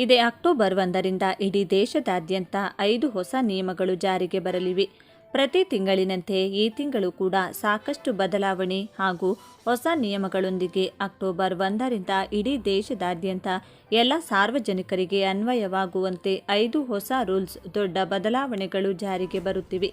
ಇದೇ ಅಕ್ಟೋಬರ್ ಒಂದರಿಂದ ಇಡೀ ದೇಶದಾದ್ಯಂತ ಐದು ಹೊಸ ನಿಯಮಗಳು ಜಾರಿಗೆ ಬರಲಿವೆ. ಪ್ರತಿ ತಿಂಗಳಿನಂತೆ ಈ ತಿಂಗಳು ಕೂಡ ಸಾಕಷ್ಟು ಬದಲಾವಣೆ ಹಾಗೂ ಹೊಸ ನಿಯಮಗಳೊಂದಿಗೆ ಅಕ್ಟೋಬರ್ ಒಂದರಿಂದ ಇಡೀ ದೇಶದಾದ್ಯಂತ ಎಲ್ಲ ಸಾರ್ವಜನಿಕರಿಗೆ ಅನ್ವಯವಾಗುವಂತೆ ಐದು ಹೊಸ ರೂಲ್ಸ್ ದೊಡ್ಡ ಬದಲಾವಣೆಗಳು ಜಾರಿಗೆ ಬರುತ್ತಿವೆ.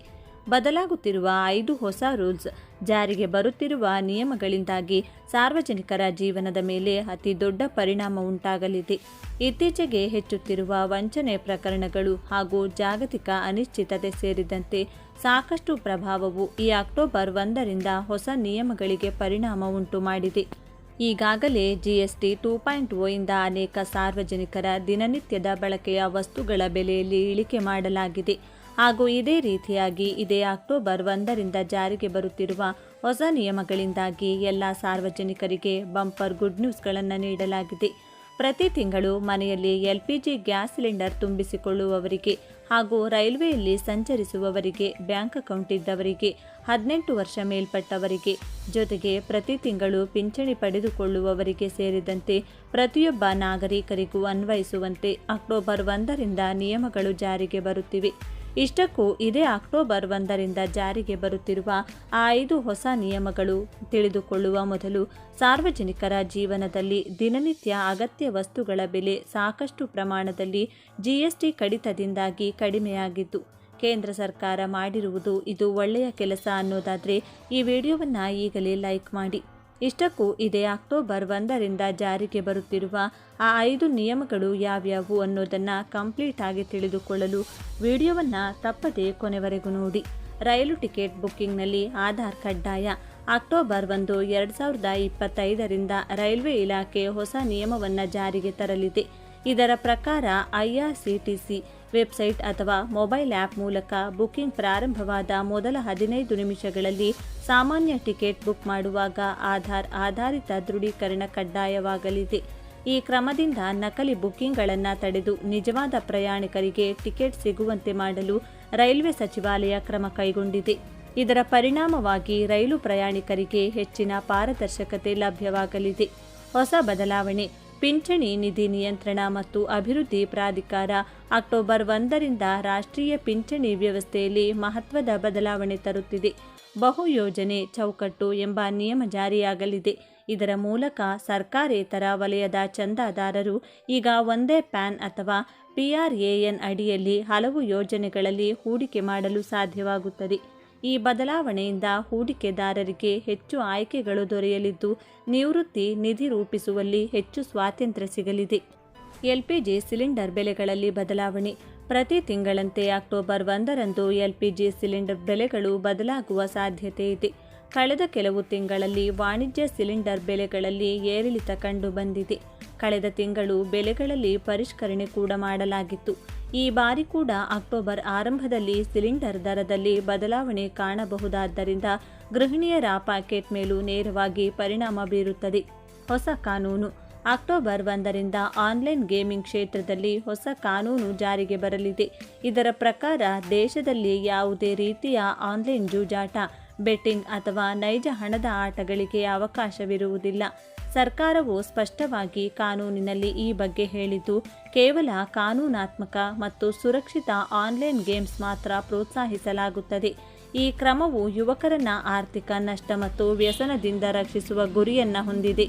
ಬದಲಾಗುತ್ತಿರುವ ಐದು ಹೊಸ ರೂಲ್ಸ್ ಜಾರಿಗೆ ಬರುತ್ತಿರುವ ನಿಯಮಗಳಿಂದಾಗಿ ಸಾರ್ವಜನಿಕರ ಜೀವನದ ಮೇಲೆ ಅತಿ ದೊಡ್ಡ ಪರಿಣಾಮ ಉಂಟಾಗಲಿದೆ. ಇತ್ತೀಚೆಗೆ ಹೆಚ್ಚುತ್ತಿರುವ ವಂಚನೆ ಪ್ರಕರಣಗಳು ಹಾಗೂ ಜಾಗತಿಕ ಅನಿಶ್ಚಿತತೆ ಸೇರಿದಂತೆ ಸಾಕಷ್ಟು ಪ್ರಭಾವವು ಈ ಅಕ್ಟೋಬರ್ ಒಂದರಿಂದ ಹೊಸ ನಿಯಮಗಳಿಗೆ ಪರಿಣಾಮ ಉಂಟು ಮಾಡಿದೆ. ಈಗಾಗಲೇ ಜಿಎಸ್ಟಿ ಟೂ ಪಾಯಿಂಟ್ ಇಂದ ಅನೇಕ ಸಾರ್ವಜನಿಕರ ದಿನನಿತ್ಯದ ಬಳಕೆಯ ವಸ್ತುಗಳ ಬೆಲೆಯಲ್ಲಿ ಇಳಿಕೆ ಮಾಡಲಾಗಿದೆ. ಹಾಗೂ ಇದೇ ರೀತಿಯಾಗಿ ಇದೇ ಅಕ್ಟೋಬರ್ ಒಂದರಿಂದ ಜಾರಿಗೆ ಬರುತ್ತಿರುವ ಹೊಸ ನಿಯಮಗಳಿಂದಾಗಿ ಎಲ್ಲ ಸಾರ್ವಜನಿಕರಿಗೆ ಬಂಪರ್ ಗುಡ್ ನ್ಯೂಸ್ಗಳನ್ನು ನೀಡಲಾಗಿದೆ. ಪ್ರತಿ ತಿಂಗಳು ಮನೆಯಲ್ಲಿ ಎಲ್ಪಿಜಿ ಗ್ಯಾಸ್ ಸಿಲಿಂಡರ್ ತುಂಬಿಸಿಕೊಳ್ಳುವವರಿಗೆ ಹಾಗೂ ರೈಲ್ವೆಯಲ್ಲಿ ಸಂಚರಿಸುವವರಿಗೆ, ಬ್ಯಾಂಕ್ ಅಕೌಂಟ್ ಇದ್ದವರಿಗೆ, ಹದಿನೆಂಟು ವರ್ಷ ಮೇಲ್ಪಟ್ಟವರಿಗೆ, ಜೊತೆಗೆ ಪ್ರತಿ ತಿಂಗಳು ಪಿಂಚಣಿ ಪಡೆದುಕೊಳ್ಳುವವರಿಗೆ ಸೇರಿದಂತೆ ಪ್ರತಿಯೊಬ್ಬ ನಾಗರಿಕರಿಗೂ ಅನ್ವಯಿಸುವಂತೆ ಅಕ್ಟೋಬರ್ ಒಂದರಿಂದ ನಿಯಮಗಳು ಜಾರಿಗೆ ಬರುತ್ತಿವೆ. ಇಷ್ಟಕ್ಕೂ ಇದೇ ಅಕ್ಟೋಬರ್ ಒಂದರಿಂದ ಜಾರಿಗೆ ಬರುತ್ತಿರುವ ಆ ಐದು ಹೊಸ ನಿಯಮಗಳು. ತಿಳಿದುಕೊಳ್ಳುವ ಮೊದಲು ಸಾರ್ವಜನಿಕರ ಜೀವನದಲ್ಲಿ ದಿನನಿತ್ಯ ಅಗತ್ಯ ವಸ್ತುಗಳ ಬೆಲೆ ಸಾಕಷ್ಟು ಪ್ರಮಾಣದಲ್ಲಿ ಜಿಎಸ್ಟಿ ಕಡಿತದಿಂದಾಗಿ ಕಡಿಮೆಯಾಗಿದ್ದು, ಕೇಂದ್ರ ಸರ್ಕಾರ ಮಾಡಿರುವುದು ಇದು ಒಳ್ಳೆಯ ಕೆಲಸ ಅನ್ನೋದಾದರೆ ಈ ವಿಡಿಯೋವನ್ನು ಈಗಲೇ ಲೈಕ್ ಮಾಡಿ. ಇಷ್ಟಕ್ಕೂ ಇದೇ ಅಕ್ಟೋಬರ್ ಒಂದರಿಂದ ಜಾರಿಗೆ ಬರುತ್ತಿರುವ ಆ ಐದು ನಿಯಮಗಳು ಯಾವ್ಯಾವು ಅನ್ನೋದನ್ನು ಕಂಪ್ಲೀಟ್ ಆಗಿ ತಿಳಿದುಕೊಳ್ಳಲು ವಿಡಿಯೋವನ್ನು ತಪ್ಪದೇ ಕೊನೆವರೆಗೂ ನೋಡಿ. ರೈಲು ಟಿಕೆಟ್ ಬುಕ್ಕಿಂಗ್ನಲ್ಲಿ ಆಧಾರ್ ಕಡ್ಡಾಯ. ಅಕ್ಟೋಬರ್ ಒಂದು, ಎರಡು ಸಾವಿರದ ಇಪ್ಪತ್ತೈದರಿಂದ ರೈಲ್ವೆ ಇಲಾಖೆ ಹೊಸ ನಿಯಮವನ್ನು ಜಾರಿಗೆ ತರಲಿದೆ. ಇದರ ಪ್ರಕಾರ ಐಆರ್ಸಿಟಿಸಿ ವೆಬ್ಸೈಟ್ ಅಥವಾ ಮೊಬೈಲ್ ಆ್ಯಪ್ ಮೂಲಕ ಬುಕಿಂಗ್ ಪ್ರಾರಂಭವಾದ ಮೊದಲ ಹದಿನೈದು ನಿಮಿಷಗಳಲ್ಲಿ ಸಾಮಾನ್ಯ ಟಿಕೆಟ್ ಬುಕ್ ಮಾಡುವಾಗ ಆಧಾರ್ ಆಧಾರಿತ ದೃಢೀಕರಣ ಕಡ್ಡಾಯವಾಗಲಿದೆ. ಈ ಕ್ರಮದಿಂದ ನಕಲಿ ಬುಕ್ಕಿಂಗ್ಗಳನ್ನು ತಡೆದು ನಿಜವಾದ ಪ್ರಯಾಣಿಕರಿಗೆ ಟಿಕೆಟ್ ಸಿಗುವಂತೆ ಮಾಡಲು ರೈಲ್ವೆ ಸಚಿವಾಲಯ ಕ್ರಮ ಕೈಗೊಂಡಿದೆ. ಇದರ ಪರಿಣಾಮವಾಗಿ ರೈಲು ಪ್ರಯಾಣಿಕರಿಗೆ ಹೆಚ್ಚಿನ ಪಾರದರ್ಶಕತೆ ಲಭ್ಯವಾಗಲಿದೆ. ಹೊಸ ಬದಲಾವಣೆ ಪಿಂಚಣಿ ನಿಧಿ ನಿಯಂತ್ರಣ ಮತ್ತು ಅಭಿವೃದ್ಧಿ ಪ್ರಾಧಿಕಾರ ಅಕ್ಟೋಬರ್ ಒಂದರಿಂದ ರಾಷ್ಟ್ರೀಯ ಪಿಂಚಣಿ ವ್ಯವಸ್ಥೆಯಲ್ಲಿ ಮಹತ್ವದ ಬದಲಾವಣೆ ತರುತ್ತಿದೆ. ಬಹು ಯೋಜನೆ ಚೌಕಟ್ಟು ಎಂಬ ನಿಯಮ ಜಾರಿಯಾಗಲಿದೆ. ಇದರ ಮೂಲಕ ಸರ್ಕಾರೇತರ ವಲಯದ ಚಂದಾದಾರರು ಈಗ ಒಂದೇ ಪ್ಯಾನ್ ಅಥವಾ ಪಿಆರ್ಎಎನ್ ಅಡಿಯಲ್ಲಿ ಹಲವು ಯೋಜನೆಗಳಲ್ಲಿ ಹೂಡಿಕೆ ಮಾಡಲು ಸಾಧ್ಯವಾಗುತ್ತದೆ. ಈ ಬದಲಾವಣೆಯಿಂದ ಹೂಡಿಕೆದಾರರಿಗೆ ಹೆಚ್ಚು ಆಯ್ಕೆಗಳು ದೊರೆಯಲಿದ್ದು, ನಿವೃತ್ತಿ ನಿಧಿ ರೂಪಿಸುವಲ್ಲಿ ಹೆಚ್ಚು ಸ್ವಾತಂತ್ರ್ಯ ಸಿಗಲಿದೆ. ಎಲ್ಪಿಜಿ ಸಿಲಿಂಡರ್ ಬೆಲೆಗಳಲ್ಲಿ ಬದಲಾವಣೆ. ಪ್ರತಿ ತಿಂಗಳಂತೆ ಅಕ್ಟೋಬರ್ ಒಂದರಂದು ಎಲ್ಪಿಜಿ ಸಿಲಿಂಡರ್ ಬೆಲೆಗಳು ಬದಲಾಗುವ ಸಾಧ್ಯತೆ ಇದೆ. ಕಳೆದ ಕೆಲವು ತಿಂಗಳಲ್ಲಿ ವಾಣಿಜ್ಯ ಸಿಲಿಂಡರ್ ಬೆಲೆಗಳಲ್ಲಿ ಏರಿಳಿತ ಕಂಡುಬಂದಿದೆ. ಕಳೆದ ತಿಂಗಳು ಬೆಲೆಗಳಲ್ಲಿ ಪರಿಷ್ಕರಣೆ ಕೂಡ ಮಾಡಲಾಗಿತ್ತು. ಈ ಬಾರಿ ಕೂಡ ಅಕ್ಟೋಬರ್ ಆರಂಭದಲ್ಲಿ ಸಿಲಿಂಡರ್ ದರದಲ್ಲಿ ಬದಲಾವಣೆ ಕಾಣಬಹುದಾದ್ದರಿಂದ ಗೃಹಿಣಿಯರ ಪ್ಯಾಕೆಟ್ ಮೇಲೂ ನೇರವಾಗಿ ಪರಿಣಾಮ ಬೀರುತ್ತದೆ. ಹೊಸ ಕಾನೂನು. ಅಕ್ಟೋಬರ್ ಒಂದರಿಂದ ಆನ್ಲೈನ್ ಗೇಮಿಂಗ್ ಕ್ಷೇತ್ರದಲ್ಲಿ ಹೊಸ ಕಾನೂನು ಜಾರಿಗೆ ಬರಲಿದೆ. ಇದರ ಪ್ರಕಾರ ದೇಶದಲ್ಲಿ ಯಾವುದೇ ರೀತಿಯ ಆನ್ಲೈನ್ ಜೂಜಾಟ, ಬೆಟ್ಟಿಂಗ್ ಅಥವಾ ನೈಜ ಹಣದ ಆಟಗಳಿಗೆ ಅವಕಾಶವಿರುವುದಿಲ್ಲ. ಸರ್ಕಾರವು ಸ್ಪಷ್ಟವಾಗಿ ಕಾನೂನಿನಲ್ಲಿ ಈ ಬಗ್ಗೆ ಹೇಳಿದ್ದು ಕೇವಲ ಕಾನೂನಾತ್ಮಕ ಮತ್ತು ಸುರಕ್ಷಿತ ಆನ್ಲೈನ್ ಗೇಮ್ಸ್ ಮಾತ್ರ ಪ್ರೋತ್ಸಾಹಿಸಲಾಗುತ್ತದೆ. ಈ ಕ್ರಮವು ಯುವಕರನ್ನ ಆರ್ಥಿಕ ನಷ್ಟ ಮತ್ತು ವ್ಯಸನದಿಂದ ರಕ್ಷಿಸುವ ಗುರಿಯನ್ನ ಹೊಂದಿದೆ.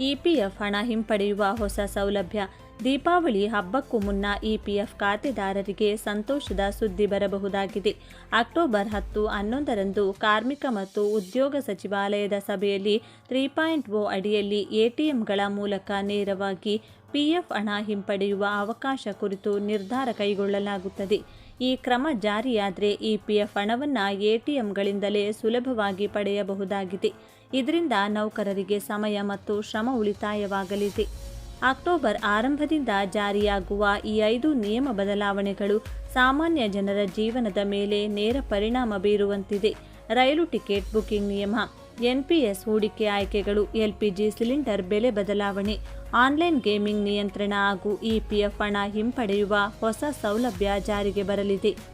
ಇಪಿಎಫ್ ಹಣ ಹಿಂಪಡೆಯುವ ಹೊಸ ಸೌಲಭ್ಯ ದೀಪಾವಳಿ ಹಬ್ಬಕ್ಕೂ ಮುನ್ನ ಇಪಿಎಫ್ ಖಾತೆದಾರರಿಗೆ ಸಂತೋಷದ ಸುದ್ದಿ ಬರಬಹುದಾಗಿದೆ. ಅಕ್ಟೋಬರ್ ಹತ್ತು ಹನ್ನೊಂದರಂದು ಕಾರ್ಮಿಕ ಮತ್ತು ಉದ್ಯೋಗ ಸಚಿವಾಲಯದ ಸಭೆಯಲ್ಲಿ ತ್ರೀ ಪಾಯಿಂಟ್ ಓ ಅಡಿಯಲ್ಲಿ ಎಟಿಎಂಗಳ ಮೂಲಕ ನೇರವಾಗಿ ಪಿಎಫ್ ಹಣ ಹಿಂಪಡೆಯುವ ಅವಕಾಶ ಕುರಿತು ನಿರ್ಧಾರ ಕೈಗೊಳ್ಳಲಾಗುತ್ತದೆ. ಈ ಕ್ರಮ ಜಾರಿಯಾದರೆ ಇಪಿಎಫ್ ಹಣವನ್ನು ಎಟಿಎಂಗಳಿಂದಲೇ ಸುಲಭವಾಗಿ ಪಡೆಯಬಹುದಾಗಿದೆ. ಇದರಿಂದ ನೌಕರರಿಗೆ ಸಮಯ ಮತ್ತು ಶ್ರಮ ಉಳಿತಾಯವಾಗಲಿದೆ. ಅಕ್ಟೋಬರ್ ಆರಂಭದಿಂದ ಜಾರಿಯಾಗುವ ಈ ಐದು ನಿಯಮ ಬದಲಾವಣೆಗಳು ಸಾಮಾನ್ಯ ಜನರ ಜೀವನದ ಮೇಲೆ ನೇರ ಪರಿಣಾಮ ಬೀರುವಂತಿದೆ. ರೈಲು ಟಿಕೆಟ್ ಬುಕಿಂಗ್ ನಿಯಮ, ಎನ್ಪಿಎಸ್ ಹೂಡಿಕೆ ಆಯ್ಕೆಗಳು, ಎಲ್ಪಿಜಿ ಸಿಲಿಂಡರ್ ಬೆಲೆ ಬದಲಾವಣೆ, ಆನ್ಲೈನ್ ಗೇಮಿಂಗ್ ನಿಯಂತ್ರಣ ಹಾಗೂ ಇಪಿಎಫ್ ಹಣ ಹಿಂಪಡೆಯುವ ಹೊಸ ಸೌಲಭ್ಯ ಜಾರಿಗೆ ಬರಲಿದೆ.